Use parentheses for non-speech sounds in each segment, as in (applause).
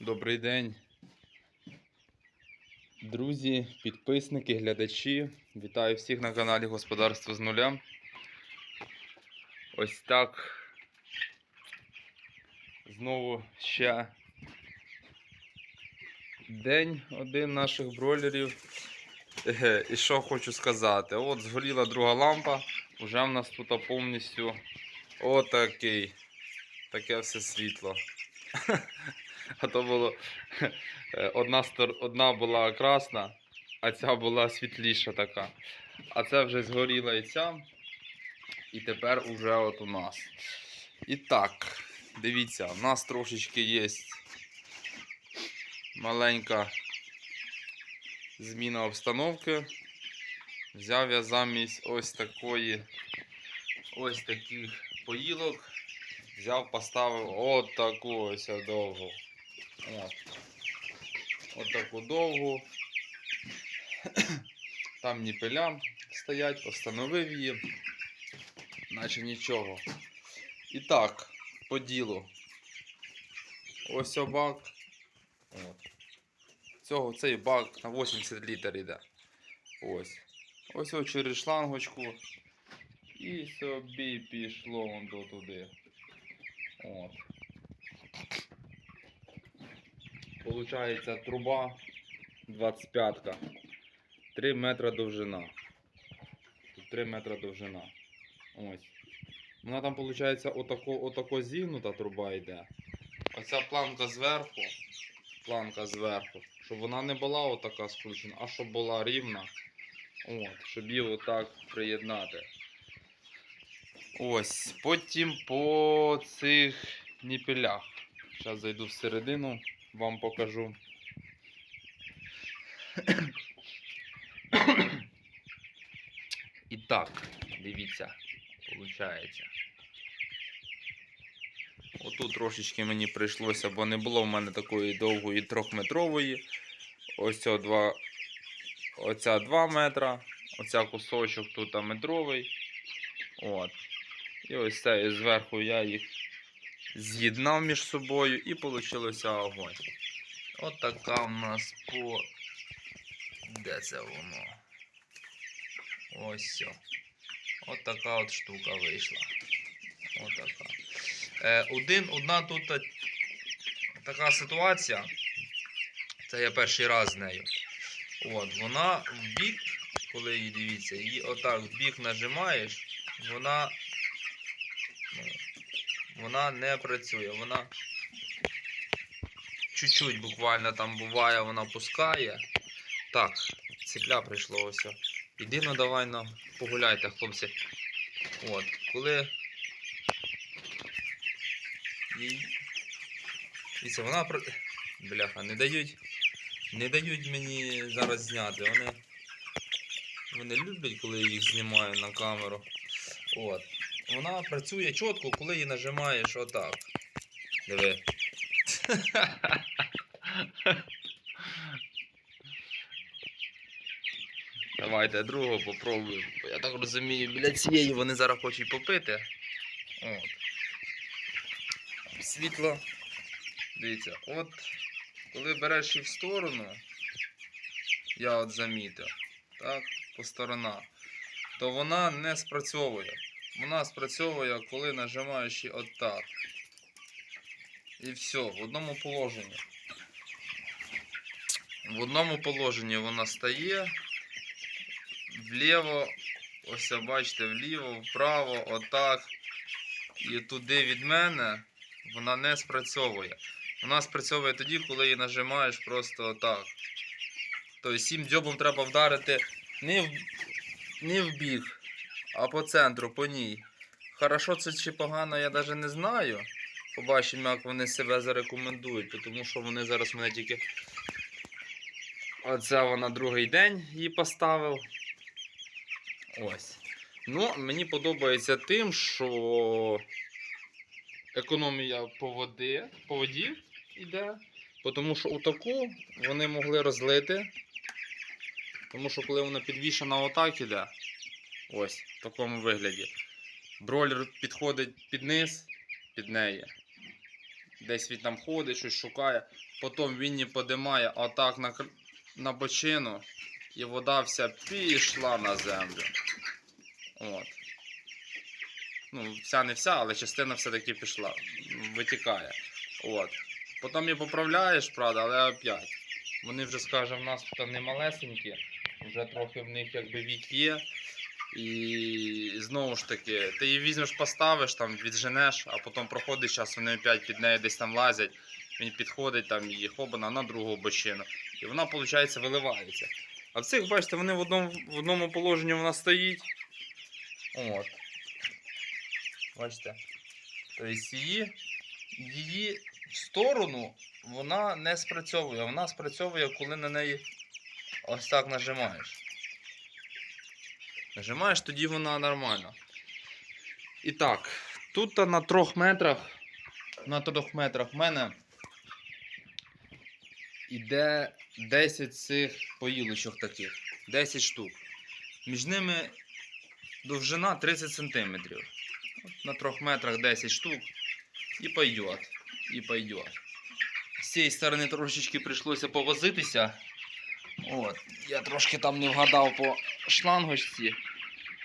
Добрий день, друзі, підписники, глядачі. Вітаю всіх на каналі Господарство з нуля. Ось так. Знову ще день один наших бройлерів. І що хочу сказати? От згоріла друга лампа. Вже в нас тут повністю отакий. Таке все світло. (laughs) А то було е, одна, одна була красна, а ця була світліша така. А це вже згоріла і ця. І тепер уже от у нас. І так, дивіться, у нас трошечки є маленька зміна обстановки. Взяв я замість ось такої ось таких поїлок. Взяв, поставив от таку ось довгу. От. От довгу. Там ніпеля стоять, постановив її. Наче нічого. І так, по ділу. Ось о бак. От. Цього цей бак на 80 літр йде. Ось. Ось ось через шлангочку. І собі пішло он до туди. От. Получається труба 25-ка. 3 метра довжина. Тут 3 метра довжина. Ось. Вона там, виходить, отако, отако зігнута труба йде. Оця планка зверху. Планка зверху. Щоб вона не була отака скручена, а щоб була рівна. От, щоб її отак приєднати. Ось. Потім по цих ніпелях. Зараз зайду всередину, вам покажу. І так, дивіться, виходить. Отут трошечки мені прийшлося, бо не було в мене такої довгої трьохметрової. Ось два, оця 2 метра, оця кусочок тут метровий. От. І ось це зверху я їх з'єднав між собою і вийшло огонь. От така в нас по. Де це воно? Ось все. От така от штука вийшла. От така. Е, один, одна тут така ситуація. Це я перший раз з нею. От, вона в бік, коли її дивіться, її отак в бік нажимаєш, вона вона не працює. Вона чуть-чуть буквально там буває, вона пускає. Так, цепля прийшло ось. Іди ну давай нам погуляйте, хлопці. От, коли. їй- Дивіться, вона про. Бляха, не дають. Не дають мені зараз зняти. Вони. Вони люблять, коли я їх знімаю на камеру. От. Вона працює чітко, коли її нажимаєш отак. Диви. Давайте другого попробуємо. Я так розумію, біля цієї вони зараз хочуть попити. От. Світло. Дивіться, от коли береш її в сторону, я от замітив, так, по сторонах, то вона не спрацьовує. Вона спрацьовує, коли нажимаєш отак. І все, в одному положенні. В одному положенні вона стає. Вліво, ось бачите, вліво, вправо, отак. І туди від мене вона не спрацьовує. Вона спрацьовує тоді, коли її нажимаєш просто отак. Тобто сім дзьобом треба вдарити не в, не в бік, а по центру, по ній. Хорошо це чи погано, я навіть не знаю. Побачимо, як вони себе зарекомендують, тому що вони зараз мене тільки. Оце вона другий день її поставив. Ось. Ну, мені подобається тим, що економія по воді, по воді йде. Тому що отаку вони могли розлити. Тому що коли вона підвішена отак іде, ось в такому вигляді, бройлер підходить під низ, під неї. Десь він там ходить, щось шукає. Потім він не подимає отак на, на бочину, і вода вся пішла на землю. От. Ну, вся не вся, але частина все-таки пішла. Витікає. От. Потім її поправляєш, правда, але опять. Вони вже, скажімо, в нас тут не малесенькі, вже трохи в них якби вік є. І знову ж таки, ти її візьмеш, поставиш, там, відженеш, а потім проходить час, вони опять під нею десь там лазять. Він підходить там і хобана на другу бочину. І вона, виходить, виливається. А в цих, бачите, вони в одному, в одному положенні вона стоїть. От. Бачите? Тобто її, її в сторону вона не спрацьовує. Вона спрацьовує, коли на неї ось так нажимаєш. Нажимаєш, тоді вона нормально. І так, тут на трьох метрах, на трьох метрах в мене іде 10 цих поїлочок таких. 10 штук. Між ними довжина 30 см. На трьох метрах 10 штук. І пойдет. І пойдет. З цієї сторони трошечки прийшлося повозитися. От. Я трошки там не вгадав по шлангочці.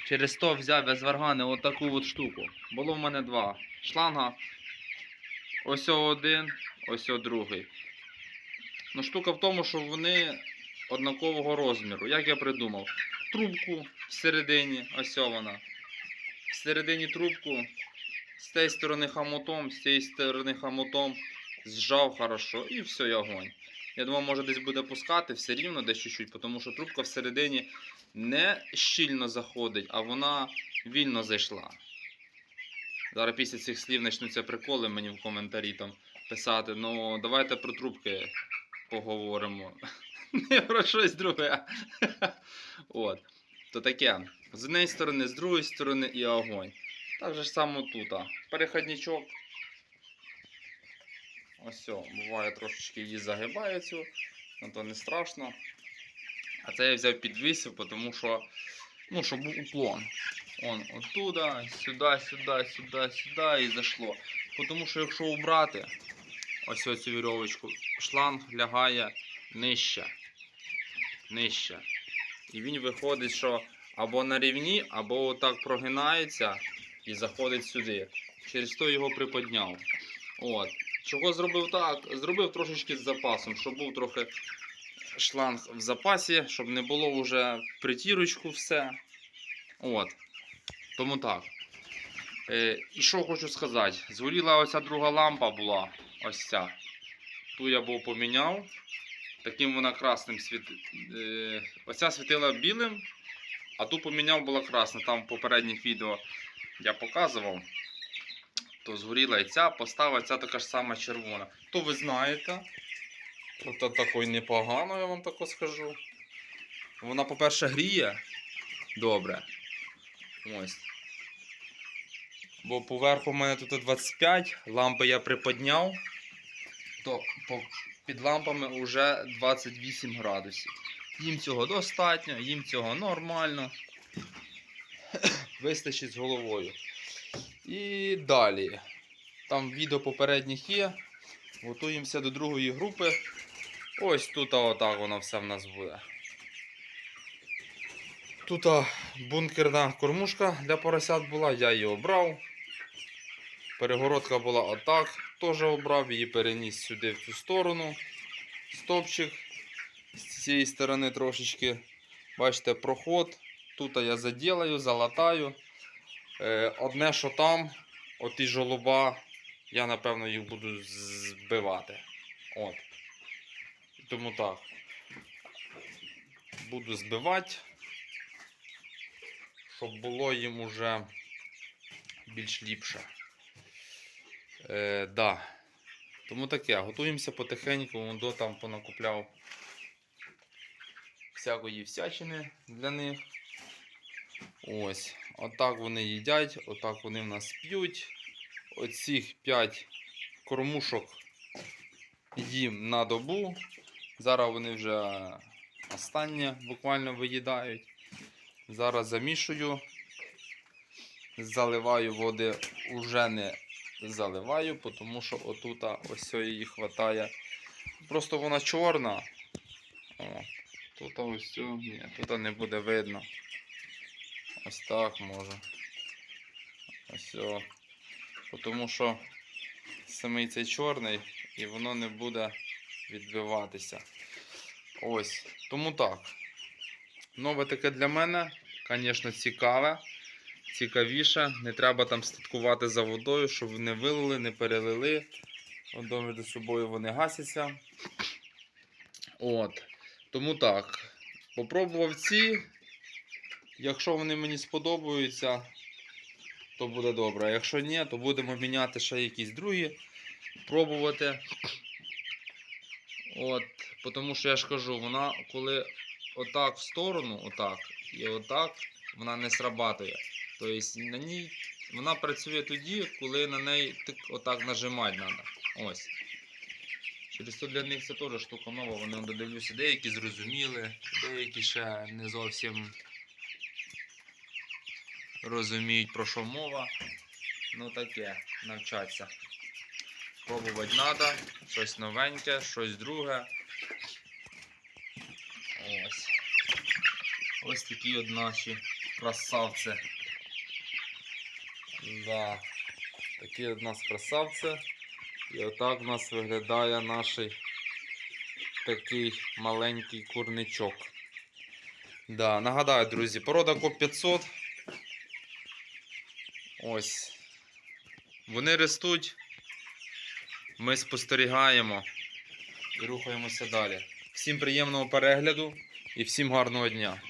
Через то взяв я з варгани отаку от штуку. Було в мене два шланга. Ось один, ось другий. Ну, штука в тому, що вони однакового розміру. Як я придумав? Трубку всередині, ось вона. Всередині трубку, з цієї сторони хамотом, з цієї сторони хамотом зжав хорошо і все, і огонь. Я думав, може десь буде пускати все рівно десь чуть-чуть, тому що трубка всередині не щільно заходить, а вона вільно зайшла. Зараз після цих слів почнуться приколи мені в коментарі там писати. Ну, давайте про трубки поговоримо. (laughs) Не про щось друге. (laughs) От. То таке. З однієї сторони, з другої сторони і огонь. Так же само тут. Переходничок. Ось все, буває трошечки її загибаю цю, ну то не страшно. А це я взяв підвісив, тому що, ну, щоб був уклон. Он оттуда, сюди, сюди, сюди, сюди і зайшло. Тому що якщо убрати ось цю вірьовочку, шланг лягає нижче. Нижче. І він виходить, що або на рівні, або отак прогинається і заходить сюди. Через то його приподняв. От. Чого зробив так? Зробив трошечки з запасом, щоб був трохи шланг в запасі, щоб не було вже притірочку все. От. Тому так. Е, і що хочу сказати? Згоріла оця друга лампа була. Ось ця. Ту я був поміняв. Таким вона красним світила. Е, оця світила білим, а ту поміняв була красна. Там в попередніх відео я показував. То згоріла і ця, постава ця така ж сама червона. То ви знаєте. То такої непогано, я вам тако скажу. Вона, по-перше, гріє добре. Ось. Бо поверху в мене тут 25, лампи я приподняв, то під лампами вже 28 градусів. Їм цього достатньо, їм цього нормально. (coughs) Вистачить з головою. І далі. Там відео попередніх є. Готуємося до другої групи. Ось тут отак воно все в нас буде. Тут бункерна кормушка для поросят була, я її обрав. Перегородка була отак, теж обрав, її переніс сюди в цю сторону. Стопчик з цієї сторони трошечки. Бачите, проход. Тут я заділаю, залатаю. Е, Одне, що там, оті жолоба, я напевно їх буду збивати. От. Тому так. Буду збивати, щоб було їм уже більш ліпше. Е, да. Тому таке, готуємося потихеньку, вон до там понакупляв всякої всячини для них. Ось, отак вони їдять, отак вони в нас п'ють. Оцих 5 кормушок їм на добу. Зараз вони вже останнє буквально виїдають. Зараз замішую, заливаю води уже не заливаю, тому що отут ось її хватає. Просто вона чорна. О, тут ось ні, тут не буде видно. Ось так може. Ось. Тому що самий цей чорний і воно не буде відбиватися. Ось. Тому так. Нове таке для мене, звісно, цікаве. Цікавіше. Не треба там слідкувати за водою, щоб не вилили, не перелили. Одно між собою вони гасяться. От. Тому так. Попробував ці. Якщо вони мені сподобаються, то буде добре. А якщо ні, то будемо міняти ще якісь другі. Пробувати. От, тому що я ж кажу, вона коли отак в сторону, отак, і отак, вона не срабатує. Тобто на ній вона працює тоді, коли на неї тик, отак нажимати треба. Ось. Через то для них це теж штука нова. Вони он додивлюся, деякі зрозуміли, деякі ще не зовсім розуміють про що мова. Ну таке, навчаться. Пробувати треба, щось новеньке, щось друге. Ось. Ось такі от наші красавці. Да. Такі от нас красавці. І отак у нас виглядає наш такий маленький курничок. Да, нагадаю, друзі, порода КОП 500. Ось. Вони ростуть. Ми спостерігаємо і рухаємося далі. Всім приємного перегляду і всім гарного дня.